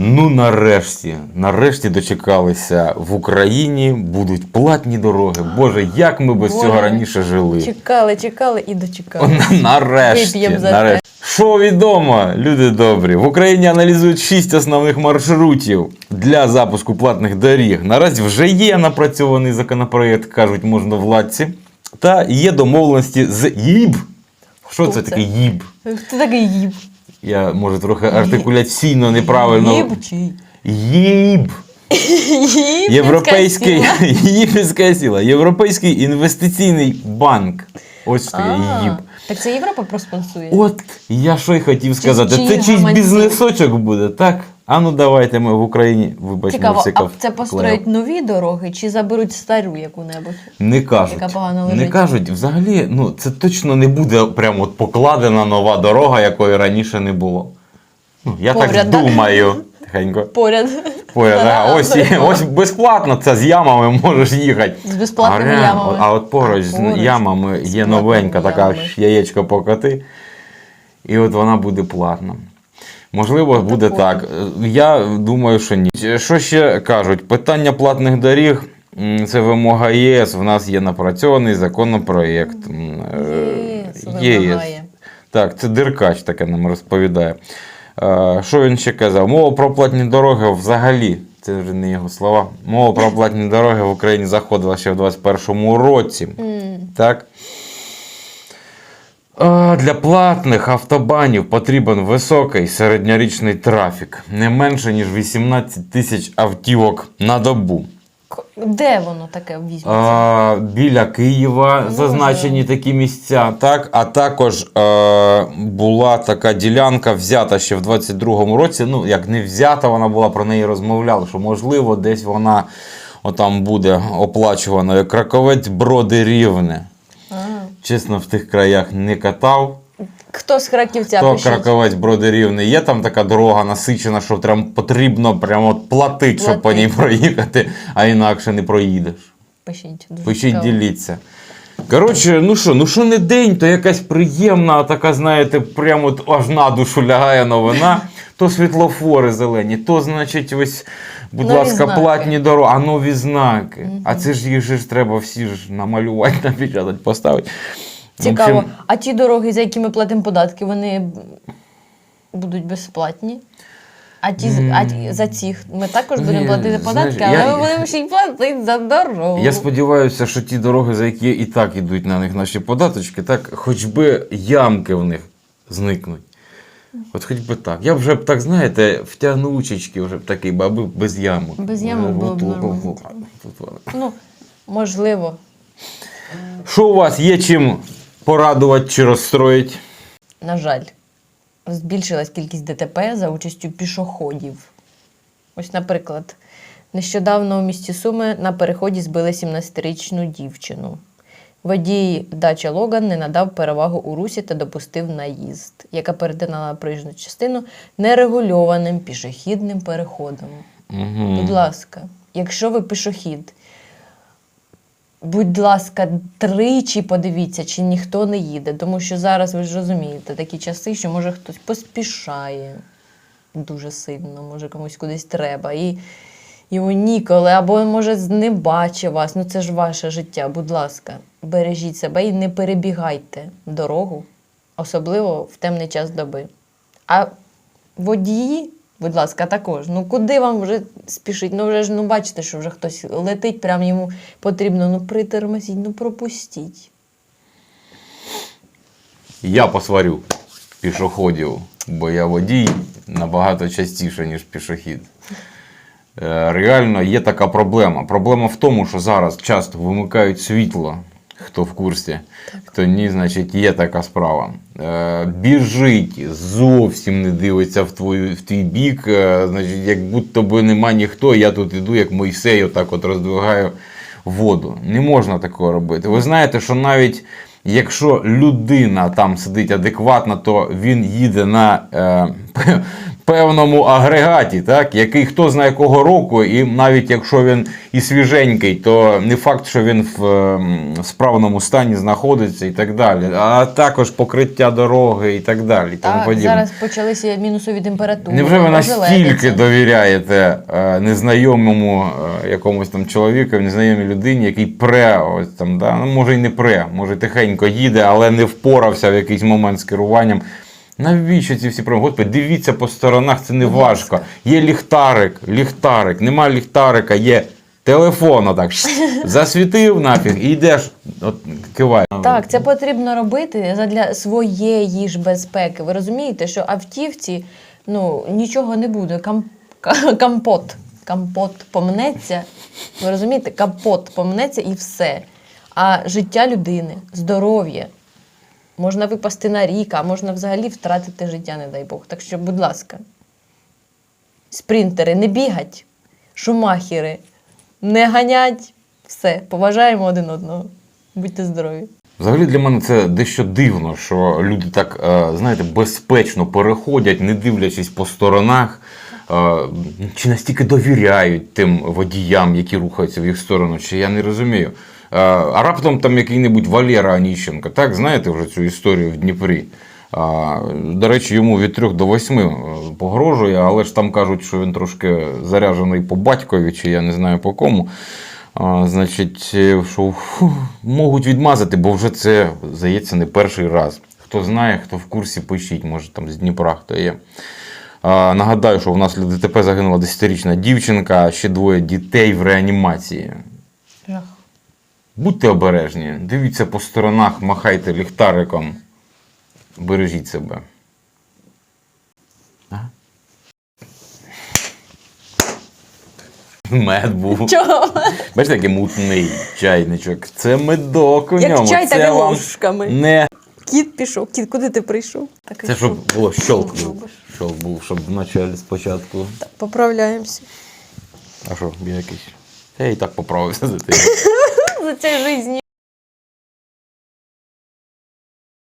Ну, нарешті, нарешті дочекалися в Україні будуть платні дороги. Боже, як ми без Боже. цього раніше жили. Чекали, чекали і дочекали. Нарешті, за нарешті. Що відомо, люди добрі, в Україні аналізують шість основних маршрутів для запуску платних доріг. Наразі вже є напрацьований законопроєкт, кажуть можновладці, та є домовленості з ЄІБ. Що це це? таке ЄІБ? Хто такий їб? Я може трохи артикуляційно неправильно. Їб чи? Їб? Європейський Європейська сіла. Європейський інвестиційний банк. Ось таке ЄІБ. Так це Європа проспонсує? От я що й хотів сказати. чиї Це чийсь бізнесочок буде, так? А ну давайте ми в Україні вибачимо Цікаво, а це построять нові дороги чи заберуть стару яку-небудь? Не кажуть. яка погано Не кажуть, взагалі, ну це точно не буде прямо от покладена нова дорога, якої раніше не було. Ну, я так Поряд, так? думаю. Тихенько. Поряд. Поряд, ага, ось, ось безплатно це з ямами можеш їхати. З безплатними а, ямами. А от поруч з ямами є новенька така ж яєчко покоти. І от вона буде платна. Можливо, буде так. Я думаю, що ні. Що ще кажуть? Питання платних доріг це вимога ЄС. В нас є напрацьований законопроєкт. Е, ЄС. Так, це Деркач таке нам розповідає. Е, Що він ще казав? Мова про платні дороги взагалі, це вже не його слова. Мова про платні дороги в Україні заходила ще в 2021 році. М. Так. А, Для платних автобанів потрібен високий середньорічний трафік, не менше ніж 18 тисяч автівок на добу. Де воно таке візьметься? А, біля Києва Може. зазначені такі місця. Так, а також е, була така ділянка взята ще в 22-му році. Ну, як не взята, вона була про неї розмовляли, що можливо десь вона отам буде оплачувана. Краковець Броди Рівне. А. Чесно, в тих краях не катав. Хто з Краківця То пишіть? Краковець Броди Рівне. Є там така дорога насичена, що прям потрібно прямо от платити, щоб по ній проїхати, а інакше не проїдеш. Пишіть. Дуже Пишіть, цікаво. діліться. Коротше, ну що, ну що не день, то якась приємна, така, знаєте, прямо от аж на душу лягає новина. То світлофори зелені, то, значить, ось, будь Нові ласка, знаки. платні дороги, а нові знаки. А це ж їх же ж треба всі ж намалювати, напечатати, поставити. Цікаво. общем, А ті дороги, за які ми платимо податки, вони будуть безплатні? А ті, а ті за цих ми також будемо платити податки, але я- ми будемо ще й платити за дорогу. Я сподіваюся, що ті дороги, за які і так ідуть на них наші податочки, так хоч би ямки в них зникнуть. От хоч би так. Я вже б так, знаєте, в тягнучечки вже б такий, бо аби без ямок. Без ямок було б нормально. Ну, можливо. Що у вас є чим порадувати чи розстроїти? На жаль, збільшилась кількість ДТП за участю пішоходів. Ось, наприклад, нещодавно у місті Суми на переході збили 17-річну дівчину. Водій Дача Логан не надав перевагу у русі та допустив наїзд, яка перетинала проїжджу частину нерегульованим пішохідним переходом. Угу. Будь ласка, якщо ви пішохід, будь ласка, тричі подивіться, чи ніхто не їде. Тому що зараз ви ж розумієте такі часи, що може хтось поспішає дуже сильно, може комусь кудись треба. І йому ніколи, або може не бачить вас. Ну це ж ваше життя. Будь ласка, бережіть себе і не перебігайте дорогу, особливо в темний час доби. А водії, будь ласка, також. Ну куди вам вже спішить? Ну вже ж ну бачите, що вже хтось летить, прям йому потрібно ну притормозіть, ну пропустіть. Я посварю пішоходів, бо я водій набагато частіше, ніж пішохід. Е, Реально є така проблема. Проблема в тому, що зараз часто вимикають світло. Хто в курсі, хто ні, значить є така справа. Е, біжить, зовсім не дивиться в, твою, в твій бік. Е, значить, як будто би нема ніхто, я тут іду, як Мойсей, отак от роздвигаю воду. Не можна такого робити. Ви знаєте, що навіть якщо людина там сидить адекватно, то він їде на е, певному агрегаті, так, який хто знає якого року, і навіть якщо він і свіженький, то не факт, що він в ем, справному стані знаходиться і так далі. А також покриття дороги і так далі. і тому Так, подібне. зараз почалися мінусові температури. Невже ви настільки довіряєте е, незнайомому е, якомусь там чоловіку, незнайомій людині, який пре, ось там, да? ну, може й не пре, може тихенько їде, але не впорався в якийсь момент з керуванням. Навіщо ці всі проблеми? Господи, дивіться по сторонах, це не важко. Є ліхтарик, ліхтарик, нема ліхтарика, є телефон, отак засвітив нафіг і йдеш, от кивай. Так, це потрібно робити задля своєї ж безпеки. Ви розумієте, що автівці ну, нічого не буде. Кам... ка- Компот. Компот помнеться. Ви розумієте? Капот помнеться і все. А життя людини, здоров'я. Можна випасти на рік, а можна взагалі втратити життя, не дай Бог. Так що, будь ласка, спринтери не бігать, шумахери не ганять. Все, поважаємо один одного. Будьте здорові. Взагалі для мене це дещо дивно, що люди так, е, знаєте, безпечно переходять, не дивлячись по сторонах, е, чи настільки довіряють тим водіям, які рухаються в їх сторону, чи я не розумію. А раптом там який-небудь Валера Аніщенко, так, знаєте вже цю історію в Дніпрі. До речі, йому від 3 до 8 е, погрожує, але ж там кажуть, що він трошки заряджений по батькові, чи я не знаю по кому. Значить, е, що можуть відмазати, бо вже це, здається, не перший раз. Хто знає, хто в курсі, пишіть, може там з Дніпра хто є. Нагадаю, що внаслідок ДТП загинула 10-річна дівчинка, ще двоє дітей в реанімації. Будьте обережні, дивіться по сторонах, махайте ліхтариком. Бережіть себе. Ага. Мед був. Чого? Бачите, який мутний чайничок. Це медок у Як ньому. чай, так це вам ложками. Не. Кіт пішов. Кіт, куди ти прийшов? Так, Це щоб було щолк Що був. робиш? Щолк був, щоб вначалі спочатку. Так, поправляємося. А що, є якийсь? Я і так поправився за тим. За цей житті.